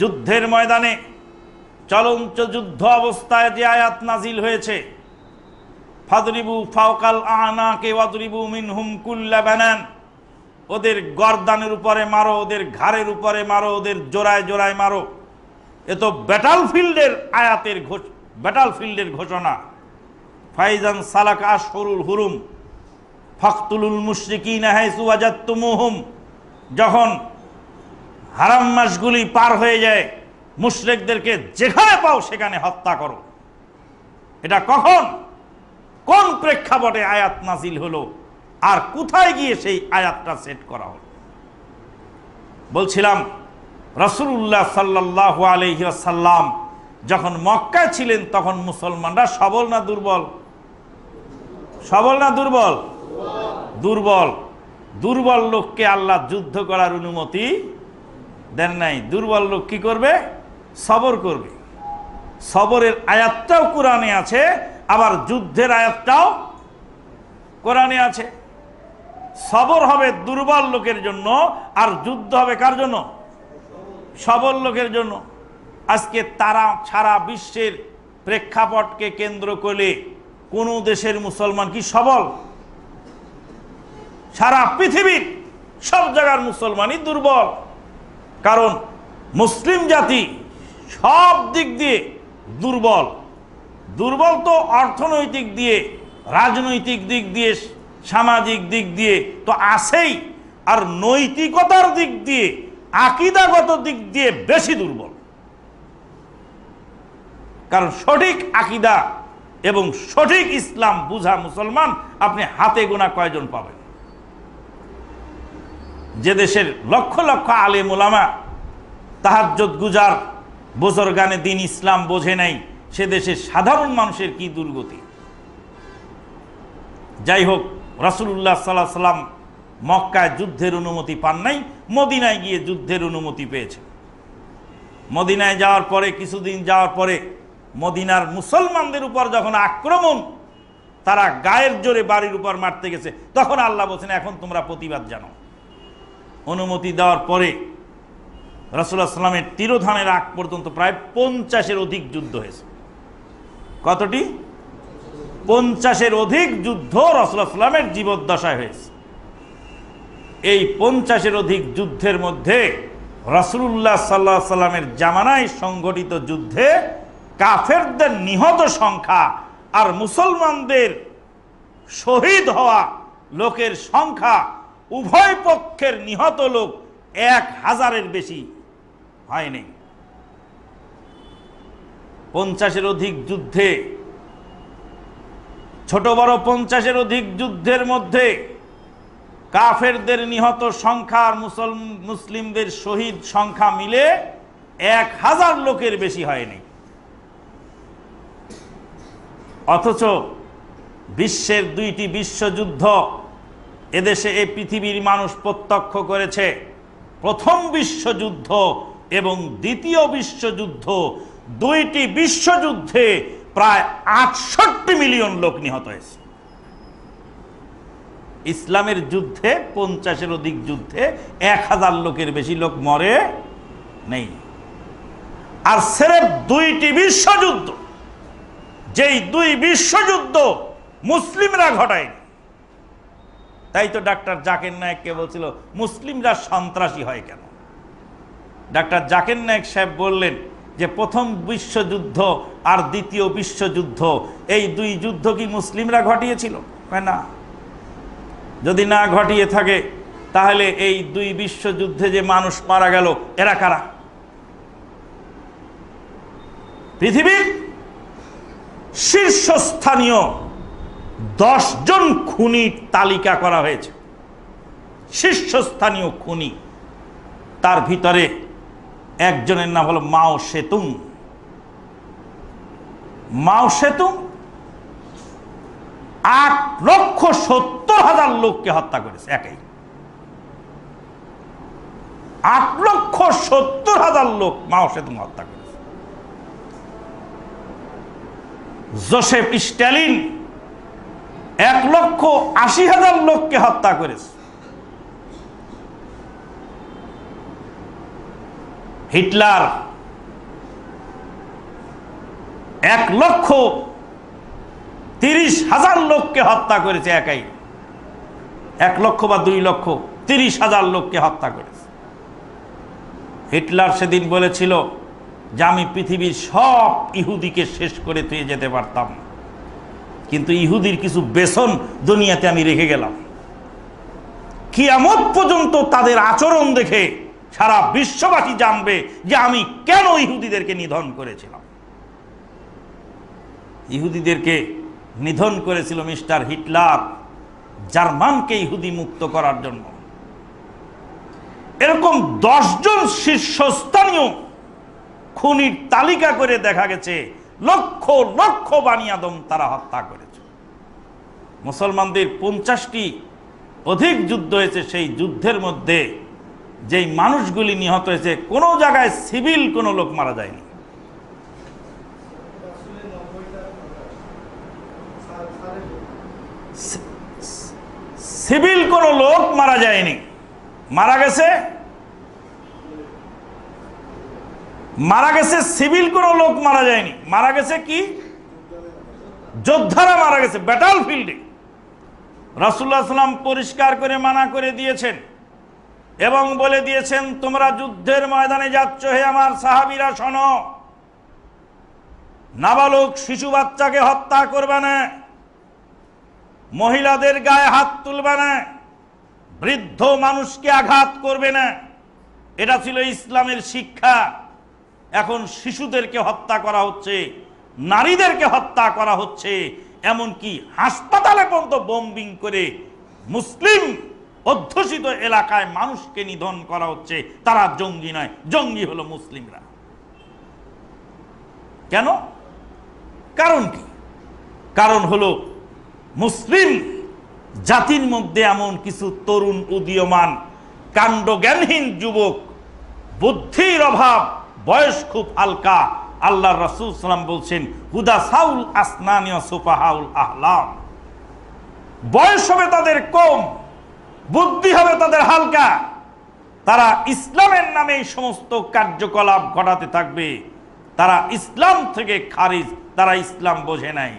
যুদ্ধের ময়দানে চলন্ত যুদ্ধ অবস্থায় যে আয়াত নাজিল হয়েছে, ফাদরিবু ফাওকাল আনাকে ওয়াদরিবু মিনহুম কুল্লা বানান, ওদের গর্দানের উপরে মারো, ওদের ঘাড়ের উপরে মারো, ওদের জোড়ায় জোড়ায় মারো। এ তো ব্যাটাল ফিল্ডের আয়াতের ঘোষ ব্যাটাল ফিল্ডের ঘোষণা। ফাইজান সালাকা আশহরুল হুরুম ফখতুলুল মুশরিকিন হাইসু আজাত্তুমুহুম যখন হারাম মাসগুলি পার হয়ে যায়, মুশরিকদেরকে যেখানে পাও সেখানে হত্যা করো। এটা কখন? কোন প্রেক্ষাপটে আয়াত নাজিল হলো? আর কোথায় গিয়ে সেই আয়াতটা সেট করা হলো? বলছিলাম রসুল্লাহ সাল্লাহ আলহিসাল্লাম যখন মক্কায় ছিলেন, তখন মুসলমানরা সবল না দুর্বল? সবল না দুর্বল? দুর্বল। দুর্বল লোককে আল্লাহ যুদ্ধ করার অনুমতি দেন নাই, দুর্বল লোক কি করবে? সবর করবে। সবরের আয়াতটাও কোরআনে আছে, আবার যুদ্ধের আয়াতটাও কোরআনে আছে। সবর হবে দুর্বল লোকের জন্য, আর যুদ্ধ হবে কার জন্য? সবল লোকের জন্য। আজকে তারা সারা বিশ্বের প্রেক্ষাপটকে কেন্দ্র করে কোনো দেশের মুসলমান কি সবল? সারা পৃথিবীর সব জায়গার মুসলমানই দুর্বল। কারণ মুসলিম জাতি সব দিক দিয়ে দুর্বল। দুর্বল তো অর্থনৈতিক দিয়ে, রাজনৈতিক দিক দিয়ে, সামাজিক দিক দিয়ে তো আছেই। আর নৈতিকতার দিক দিয়ে, আকিদাগত দিক দিয়ে বেশি দুর্বল। কারণ সঠিক আকিদা এবং সঠিক ইসলাম বুঝা মুসলমান, আপনি হাতে গোনা কয়জন পাবেন? যে দেশের লক্ষ লক্ষ আলেম ওলামা তাহাজ্জত গুজার বোজর গানে দিন ইসলাম বোঝে নাই, সে দেশের সাধারণ মানুষের কি দুর্গতি? যাই হোক রাসুল্লাহ সাল্লাহ সাল্লাম মক্কায় যুদ্ধের অনুমতি পান নাই, মদিনায় গিয়ে যুদ্ধের অনুমতি পেয়েছে মদিনায় যাওয়ার পরে, কিছুদিন যাওয়ার পরে মদিনার মুসলমানদের উপর যখন আক্রমণ, তারা গায়ের জোরে বাড়ির উপর মারতে গেছে, তখন আল্লাহ বলছেন, এখন তোমরা প্রতিবাদ জানো। অনুমতি দেওয়ার পরে রসুল্লাহ সাল্লামের তিরোধানের আগ পর্যন্ত প্রায় পঞ্চাশের অধিক যুদ্ধ হয়েছে। কতটি? পঞ্চাশের অধিক যুদ্ধ রসুল্লাহ সাল্লামের জীবদ্দশায় হয়েছে। এই পঞ্চাশের অধিক যুদ্ধের মধ্যে রসুল্লাহ সাল্লাহ সাল্লামের জামানায় সংগঠিত যুদ্ধে কাফেরদের নিহত সংখ্যা আর মুসলমানদের শহীদ হওয়া লোকের সংখ্যা উভয় পক্ষের নিহত লোক এক হাজারের বেশি হয়নি পঞ্চাশের অধিক যুদ্ধে, ছোট বড় পঞ্চাশের অধিক যুদ্ধের মধ্যে কাফেরদের নিহত সংখ্যা আর মুসল মুসলিমদের শহীদ সংখ্যা মিলে এক হাজার লোকের বেশি হয়নি অথচ বিশ্বের দুইটি বিশ্বযুদ্ধ এদেশে এই পৃথিবীর মানুষ প্রত্যক্ষ করেছে। প্রথম বিশ্বযুদ্ধ এবং দ্বিতীয় বিশ্বযুদ্ধ, দুইটি বিশ্বযুদ্ধে প্রায় আটষট্টি মিলিয়ন লোক নিহত হয়েছে। ইসলামের যুদ্ধে, পঞ্চাশের অধিক যুদ্ধে এক হাজার লোকের বেশি লোক মরে নেই। আর সেরেফ দুইটি বিশ্বযুদ্ধ, যেই দুই বিশ্বযুদ্ধ মুসলিমরা ঘটায়নি। তাই তো ডাক্তার জাকের নায়ককে বলছিল, মুসলিমরা সন্ত্রাসী হয় কেন? ডাক্তার জাকের নায়ক সাহেব বললেন যে, প্রথম বিশ্বযুদ্ধ আর দ্বিতীয় বিশ্বযুদ্ধ, এই দুই যুদ্ধ কি মুসলিমরা ঘটিয়েছিল? না। যদি না ঘটিয়ে থাকে, তাহলে এই দুই বিশ্বযুদ্ধে যে মানুষ মারা গেল, এরা কারা? পৃথিবীর শীর্ষস্থানীয় দশজন খুনির তালিকা করা হয়েছে। শীর্ষস্থানীয় খুনি, তার ভিতরে একজনের নাম হলো মাও সেতুং। মাও সেতুং আট লক্ষ সত্তর হাজার লোককে হত্যা করেছে, একাই। আট লক্ষ সত্তর হাজার লোক মাও সেতুং হত্যা করেছে। জোসেফ স্ট্যালিন এক লক্ষ আশি হাজার লোককে হত্যা করেছে। হিটলার এক লক্ষ তিরিশ হাজার লোককে হত্যা করেছে একাই। এক লক্ষ বা দুই লক্ষ তিরিশ হাজার লোককে হত্যা করেছে। হিটলার সেদিন বলেছিল যে, আমি পৃথিবীর সব ইহুদিকে শেষ করে তুই যেতে পারতাম কিন্তু ইহুদির কিছু বেসন দুনিয়াতে আমি রেখে গেলাম। কিয়ামত পর্যন্ত তাদের আচরণ দেখে সারা বিশ্ববাসী জানবে যে আমি কেন ইহুদিদেরকে নিধন করেছিলাম। ইহুদিদেরকে নিধন করেছিল মিস্টার হিটলার, জার্মানকে ইহুদি মুক্ত করার জন্য। এরকম দশজন শীর্ষস্থানীয় খুনির তালিকা করে দেখা গেছে লক্ষ লক্ষ বানি আদম তারা হত্যা করেছে। মুসলমানদের পঞ্চাশটি অধিক যুদ্ধ হয়েছে সেই যুদ্ধের মধ্যে যেই মানুষগুলি নিহত হয়েছে, কোনো জায়গায় সিভিল কোনো লোক মারা যায়নি। সিভিল কোনো লোক মারা যায়নি। মারা গেছে মারা গেছে সিভিল কোনো লোক মারা যায়নি। মারা গেছে কি? যোদ্ধারা মারা গেছে ব্যাটাল ফিল্ডে রাসুল্লাহ সাল্লাম পরিষ্কার করে মানা করে দিয়েছেন এবং বলে দিয়েছেন, তোমরা যুদ্ধের ময়দানে যাচ্ছ, হে আমার সাহাবিরা, শোনো। নাবালক শিশু বাচ্চাকে হত্যা করবে না। মহিলাদের গায়ে হাত তুলবে না। বৃদ্ধ মানুষকে আঘাত করবে না। এটা ছিল ইসলামের শিক্ষা। এখন শিশুদেরকে হত্যা করা হচ্ছে, নারীদেরকে হত্যা করা হচ্ছে, এমনকি হাসপাতালে পর্যন্ত বোম্বিং করে মুসলিম অধ্যুষিত এলাকায় মানুষকে নিধন করা হচ্ছে। তারা জঙ্গি নয়, জঙ্গি হলো মুসলিমরা। কেন? কারণ কি? কারণ হলো মুসলিম জাতির মধ্যে এমন কিছু তরুণ উদীয়মান, কাণ্ডজ্ঞানহীন যুবক, বুদ্ধির অভাব বয়স খুব হালকা। আল্লাহ রসুল সালাম বলছেন, হুদা সাউল আসনানীয় আহলাম। বয়স হবে তাদের কম, বুদ্ধি হবে তাদের হালকা। তারা ইসলামের নামে এই সমস্ত কার্যকলাপ ঘটাতে থাকবে। তারা ইসলাম থেকে খারিজ, তারা ইসলাম বোঝে নাই।